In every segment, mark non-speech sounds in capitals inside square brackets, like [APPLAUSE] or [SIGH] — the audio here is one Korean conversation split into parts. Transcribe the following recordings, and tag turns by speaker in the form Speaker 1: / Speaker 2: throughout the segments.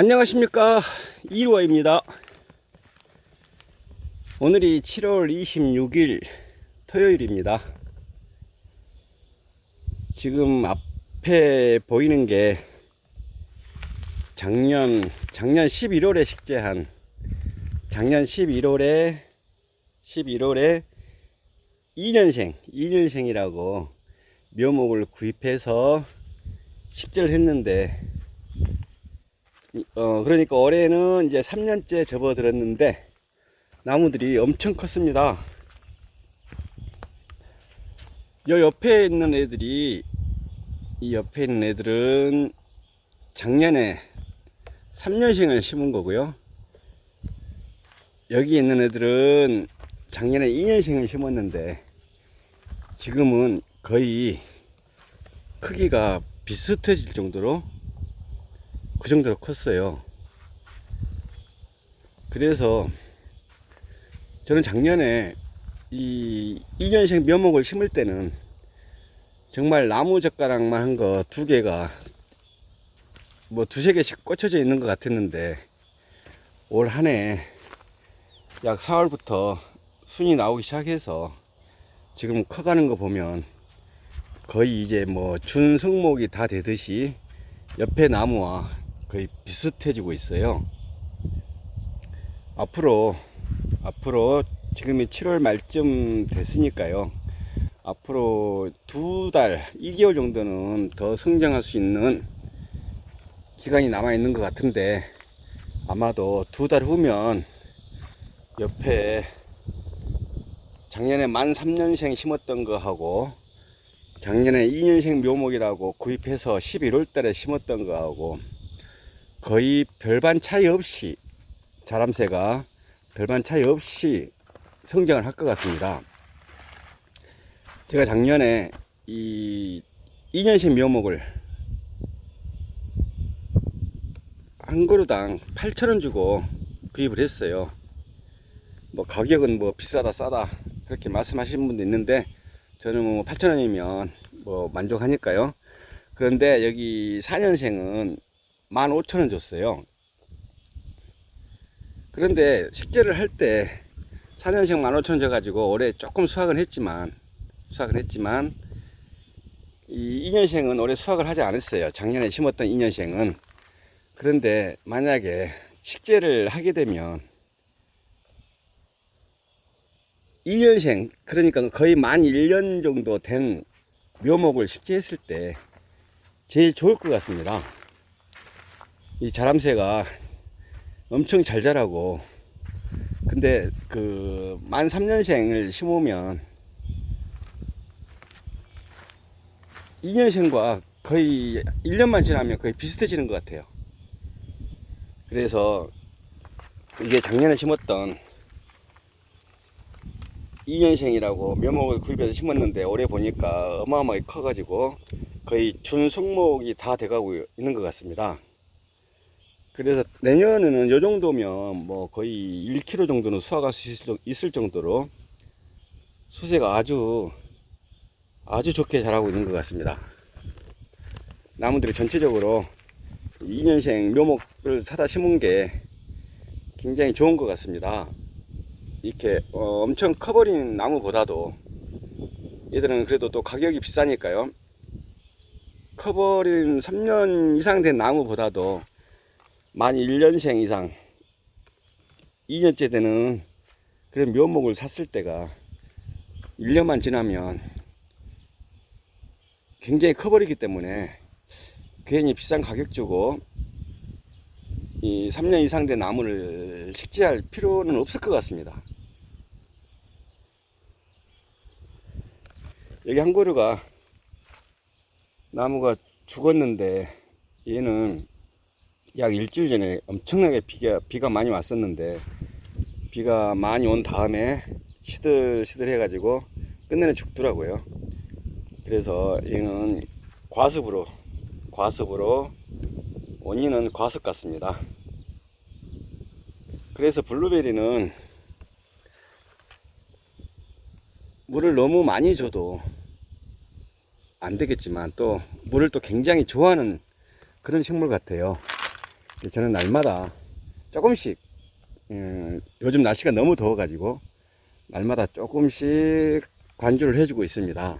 Speaker 1: 안녕하십니까. 1호입니다. 오늘이 7월 26일 토요일입니다. 지금 앞에 보이는 게 작년 작년 11월에 식재한 작년 11월에 11월에 2년생 2년생이라고 묘목을 구입해서 식재를 했는데 어, 그러니까 올해는 이제 3년째 접어들었는데 나무들이 엄청 컸습니다. 요 옆에 있는 애들이 이 옆에 있는 애들은 작년에 3년생을 심은 거고요. 여기 있는 애들은 작년에 2년생을 심었는데 지금은 거의 크기가 비슷해질 정도로 그 정도로 컸어요. 그래서 저는 작년에 이 2년생 묘목을 심을 때는 정말 나무 젓가락만 한 거 두 개가 뭐 두세 개씩 꽂혀져 있는 것 같았는데 올 한 해 약 4월부터 순이 나오기 시작해서 지금 커가는 거 보면 거의 이제 뭐 준성목이 다 되듯이 옆에 나무와 거의 비슷해지고 있어요. 앞으로 앞으로 지금이 7월 말쯤 됐으니까요. 앞으로 두 달, 2개월 정도는 더 성장할 수 있는 기간이 남아 있는 것 같은데 아마도 두 달 후면 옆에 작년에 만 3년생 심었던 거 하고 작년에 2년생 묘목이라고 구입해서 11월 달에 심었던 거하고 거의 별반 차이 없이 자람새가 별반 차이 없이 성장을 할 것 같습니다. 제가 작년에 이 2년생 묘목을 한 그루당 8,000원 주고 구입을 했어요. 뭐 가격은 뭐 비싸다 싸다 그렇게 말씀하시는 분도 있는데 저는 뭐 8,000원이면 뭐 만족하니까요. 그런데 여기 4년생은 15,000원 줬어요. 그런데 식재를 할 때 4년생 15,000원 줘가지고 올해 조금 수확은 했지만 수확은 했지만 이 2년생은 올해 수확을 하지 않았어요. 작년에 심었던 2년생은 그런데 만약에 식재를 하게 되면 2년생 그러니까 거의 만 1년 정도 된 묘목을 식재했을 때 제일 좋을 것 같습니다. 이 자람새가 엄청 잘 자라고 근데 그 만 3년생을 심으면 2년생과 거의 1년만 지나면 거의 비슷해지는 것 같아요. 그래서 이게 작년에 심었던 2년생이라고 묘목을 구입해서 심었는데 올해 보니까 어마어마하게 커가지고 거의 준성목이 다 돼가고 있는 것 같습니다. 그래서 내년에는 요 정도면 뭐 거의 1kg 정도는 수확할 수 있을, 정도로 수세가 아주 아주 좋게 자라고 있는 것 같습니다. 나무들이 전체적으로 2년생 묘목을 사다 심은 게 굉장히 좋은 것 같습니다. 이렇게 어, 엄청 커버린 나무보다도 얘들은 그래도 또 가격이 비싸니까요. 커버린 3년 이상 된 나무보다도 만 1년생 이상 2년째 되는 그런 묘목을 샀을 때가 1년만 지나면 굉장히 커버리기 때문에 괜히 비싼 가격 주고 이 3년 이상 된 나무를 식재할 필요는 없을 것 같습니다. 여기 한 그루가 나무가 죽었는데 얘는 약 일주일 전에 엄청나게 비가, 비가 많이 왔었는데 비가 많이 온 다음에 시들시들 해가지고 끝내는 죽더라고요. 그래서 얘는 과습으로 과습으로 원인은 과습 같습니다. 그래서 블루베리는 물을 너무 많이 줘도 안 되겠지만 또 물을 또 굉장히 좋아하는 그런 식물 같아요. 저는 날마다 조금씩 음, 요즘 날씨가 너무 더워가지고 날마다 조금씩 관주를 해주고 있습니다.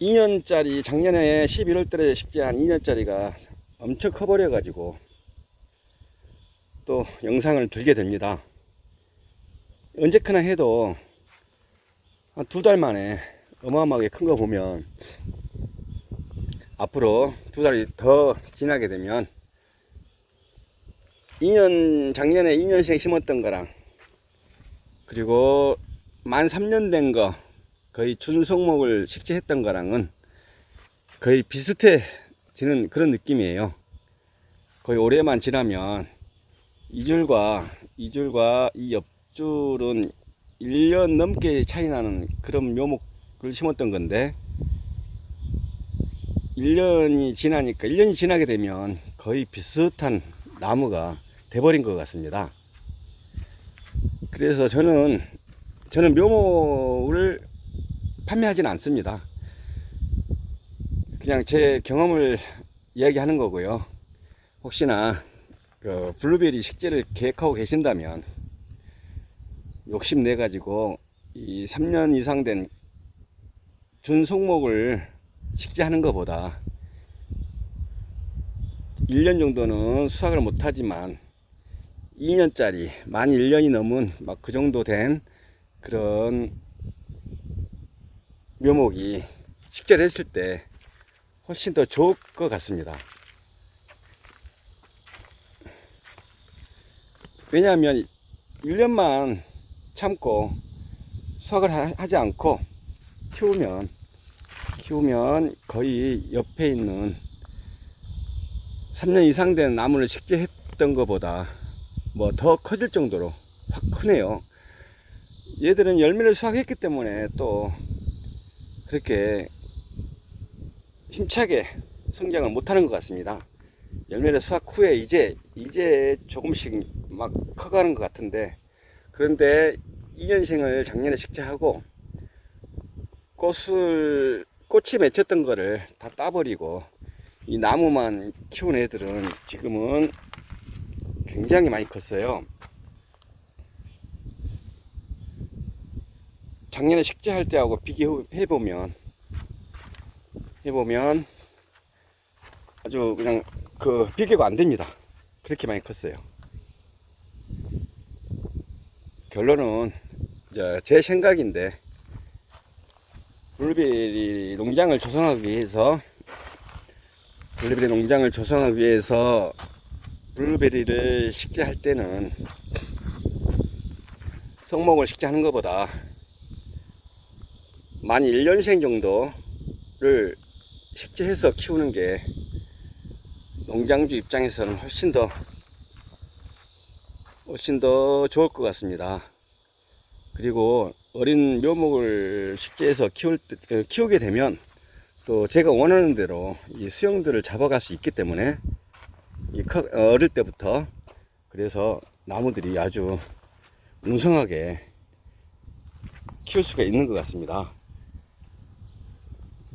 Speaker 1: 2년짜리 작년에 11월 달에 식재한 2년짜리가 엄청 커버려가지고 또 영상을 들게 됩니다. 언제 크나 해도 한 두 달 만에 어마어마하게 큰 거 보면 앞으로 두 달이 더 지나게 되면 2년 작년에 2년씩 심었던 거랑 그리고 만 3년 된 거 거의 준성목을 식재했던 거랑은 거의 비슷해지는 그런 느낌이에요. 거의 올해만 지나면 이 줄과 이 줄과 이 옆줄은 1년 넘게 차이 나는 그런 묘목을 심었던 건데 1년이 지나니까 1년이 지나게 되면 거의 비슷한 나무가 돼버린 것 같습니다. 그래서 저는 저는 묘목을 판매하지는 않습니다. 그냥 제 경험을 이야기하는 거고요. 혹시나 그 블루베리 식재를 계획하고 계신다면 욕심내 가지고 이 3년 이상 된 준송목을 식재하는 것보다 1년 정도는 수확을 못하지만 2년짜리 만 1년이 넘은 막 그 정도 된 그런 묘목이 식재를 했을 때 훨씬 더 좋을 것 같습니다. 왜냐하면 1년만 참고 수확을 하- 하지 않고 키우면 키우면 거의 옆에 있는 3년 이상 된 나무를 식재 했던 것보다 뭐 더 커질 정도로 확 크네요. 얘들은 열매를 수확했기 때문에 또 그렇게 힘차게 성장을 못하는 것 같습니다. 열매를 수확 후에 이제 이제 조금씩 막 커가는 것 같은데 그런데 2년생을 작년에 식재하고 꽃을 꽃이 맺혔던 거를 다 따버리고 이 나무만 키운 애들은 지금은 굉장히 많이 컸어요. 작년에 식재할 때하고 비교해 보면 해보면 아주 그냥 그 비교가 안 됩니다. 그렇게 많이 컸어요. 결론은 제 생각인데 블루베리 농장을 조성하기 위해서 블루베리 농장을 조성하기 위해서 블루베리를 식재할 때는 성목을 식재하는 것보다 만 1년생 정도를 식재해서 키우는 게 농장주 입장에서는 훨씬 더 훨씬 더 좋을 것 같습니다. 그리고 어린 묘목을 식재해서 키울 때- 어, 키우게 되면 또 제가 원하는 대로 이 수영들을 잡아갈 수 있기 때문에 이 커- 어, 어릴 때부터 그래서 나무들이 아주 웅성하게 키울 수가 있는 것 같습니다.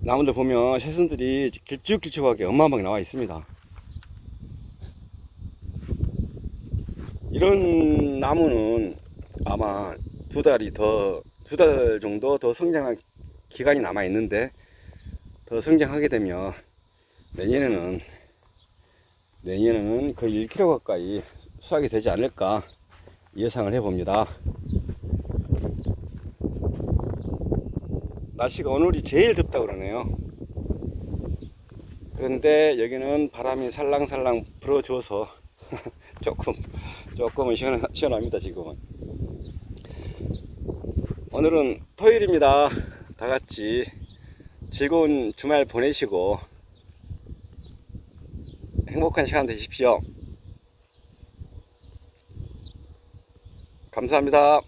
Speaker 1: 나무들 보면 새순들이 길쭉길쭉하게 어마어마하게 나와 있습니다. 이런 나무는 아마 두 달이 더, 두 달 정도 더 성장할 기간이 남아 있는데, 더 성장하게 되면 내년에는, 내년에는 거의 1kg 가까이 수확이 되지 않을까 예상을 해봅니다. 날씨가 오늘이 제일 덥다 그러네요. 그런데 여기는 바람이 살랑살랑 불어줘서 [LAUGHS] 조금 조금은 시원, 시원합니다 지금은. 오늘은 토요일입니다. 다 같이 즐거운 주말 보내시고 행복한 시간 되십시오. 감사합니다.